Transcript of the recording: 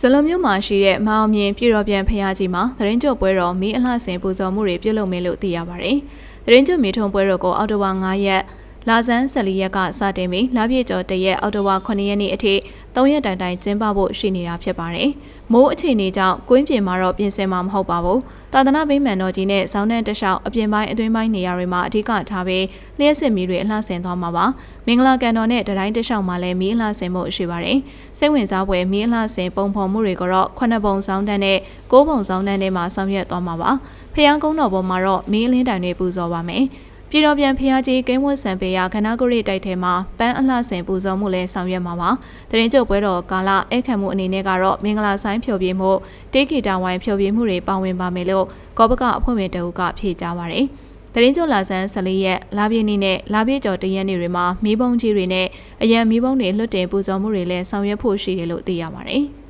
ဇလုံမြို့မှာရှိတဲ့မအောင်မြင်ပြည်တော်ပြန်ဖျားကြီးမှာသတင်းကြိုပွဲတော်မီးအလှဆင်ပူဇော်မှုတွေပြုလုပ်မယ်လို့သိရပါတယ်။သတင်းကြိုမီထုံပွဲတော်ကိုအောက်တိုဘာ9ရက် လာဇန်14ရက်ကစတင်ပြီးလပြည့်ကျော်တရက်အောက်တိုဘာ9ရက်နေ့အထိ3ရက်တိုင်တိုင်ကျင်းပဖို့ရှိနေတာဖြစ်ပါတယ်။မိုးအခြေအနေကြောင့်ကွင်းပြင်မှာတော့ပြင်ဆင်မှာမဟုတ်ပါဘူး။သာသနာ့ဗိမာန်တော်ကြီးနဲ့ဇောင်းတဲ့တလျှောက်အပြင်ပိုင်းအတွင်းပိုင်းနေရာတွေမှာအဓိကထားပြီးလျှက်စစ်မီးတွေအလှဆင်သွားမှာပါ။မင်္ဂလာကန်တော်နဲ့တတိုင်းတလျှောက်မှာလည်းမီးအလှဆင်မှုရှိပါတယ်။စိတ်ဝင်စားဖွယ်မီးအလှဆင်ပုံဖော်မှုတွေကတော့9ပုံဇောင်းတန်းနဲ့9ပုံဇောင်းတန်းတွေမှာဆောင်ရွက်သွားမှာပါ။ဖျံကုန်းတော်ပေါ်မှာတော့မီးအလင်းတိုင်တွေပူဇော်ပါမယ်။ ပြည်တော်ပြန်ဖျားကြီးကိန်းဝတ်ဆံပေရခနာကိုရိတိုက်ထဲမှာပန်းအလှဆင်ပူဇော်မှုလဲဆောင်ရွက်မှာပါ။တရင်ကျုပ်ပွဲတော်ကာလအခမ်းမှုအနေနဲ့ကတော့မင်္ဂလာဆိုင်ဖြိုပြမှုတေးဂီတာဝိုင်းဖြိုပြမှုတွေပါဝင်ပါမယ်လို့ကောပကအဖွဲ့ဝင်တအုပ်ကဖြေကြားပါရယ်။တရင်ကျုပ်လာဆန်း14ရက်လာပြည့်နေ့နဲ့လာပြည့်ကျော်တရက်နေ့တွေမှာမီးပုံးကြီးတွေနဲ့အရန်မီးပုံးတွေလွတ်တင်ပူဇော်မှုတွေလဲဆောင်ရွက်ဖို့ရှိတယ်လို့သိရပါတယ်။